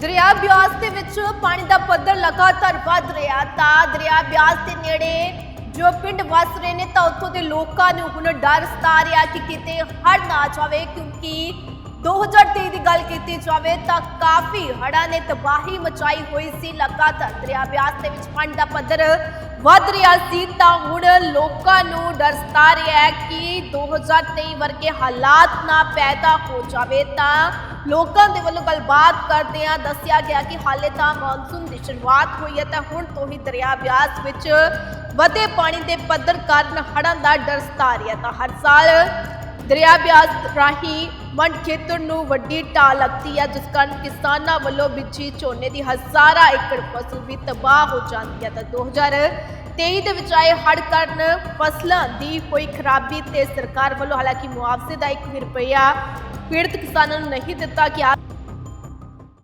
ਦਰਿਆ ਬਿਆਸ ਦੇ ਵਿੱਚ ਪਾਣੀ ਦਾ ਪੱਧਰ ਲਗਾਤਾਰ ਵੱਧ ਰਿਹਾ ਤਾਂ ਦਰਿਆ ਬਿਆਸ ਦੇ ਨੇੜੇ ਜੋ ਪਿੰਡ ਵਸ ਰਹੇ ਨੇ ਤਾਂ ਉੱਥੋਂ ਦੇ ਲੋਕਾਂ ਨੂੰ ਹੁਣ ਡਰ ਸਤਾ ਰਿਹਾ ਕਿ ਕਿਤੇ ਹੜ੍ਹ ਨਾ ਜਾਵੇ, ਕਿਉਂਕਿ 2023 ਦੀ ਗੱਲ ਕੀਤੀ ਜਾਵੇ ਤਾਂ ਕਾਫੀ ਹੜ੍ਹਾਂ ਨੇ ਤਬਾਹੀ ਮਚਾਈ ਹੋਈ ਸੀ। ਲਗਾਤਾਰ ਦਰਿਆ ਬਿਆਸ ਦੇ ਵਿੱਚ ਪਾਣੀ ਦਾ ਪੱਧਰ ਵੱਧ ਰਿਹਾ ਸੀ ਤਾਂ ਹੁਣ ਲੋਕਾਂ ਨੂੰ ਡਰ ਸਤਾ ਰਿਹਾ ਹੈ ਕਿ 2023 ਵਰਗੇ ਹਾਲਾਤ ਨਾ ਪੈਦਾ ਹੋ ਜਾਵੇ ਤਾਂ ਲੋਕਾਂ ਦੇ ਵੱਲੋਂ ਗੱਲਬਾਤ ਕਰਦਿਆਂ ਦੱਸਿਆ ਗਿਆ ਕਿ ਹਾਲੇ ਤਾਂ ਮੌਨਸੂਨ ਦੀ ਸ਼ੁਰੂਆਤ ਹੋਈ ਹੈ ਤਾਂ ਹੁਣ ਤੋਂ ਹੀ ਦਰਿਆ ਬਿਆਸ ਵਿੱਚ ਵਧੇ ਪਾਣੀ ਦੇ ਪੱਧਰ ਕਾਰਨ ਹੜ੍ਹਾਂ ਦਾ ਡਰ ਸਤਾ ਰਿਹਾ ਤਾਂ ਹਰ ਸਾਲ ਦਰਿਆ ਬਿਆਸ ਰਾਹੀਂ ਮੰਡ ਖੇਤਰ ਨੂੰ ਵੱਡੀ ਢਾਹ ਲੱਗਦੀ ਹੈ, ਜਿਸ ਕਾਰਨ ਕਿਸਾਨਾਂ ਵੱਲੋਂ ਬੀਜੀ ਝੋਨੇ ਦੀ ਹਜ਼ਾਰਾਂ ਏਕੜ ਫਸਲ ਵੀ ਤਬਾਹ ਹੋ ਜਾਂਦੀ ਹੈ। ਤਾਂ 2023 ਦੇ ਵਿੱਚ ਆਏ ਹੜ੍ਹ ਕਾਰਨ ਫਸਲਾਂ ਦੀ ਕੋਈ ਖਰਾਬੀ ਤੇ ਸਰਕਾਰ ਵੱਲੋਂ ਹਾਲਾਂਕਿ ਮੁਆਵਜ਼ੇ ਦਾ 1 ਰੁਪਇਆ ਪੀੜਤ ਕਿਸਾਨਾਂ ਨੂੰ ਨਹੀਂ ਦਿੱਤਾ ਗਿਆ।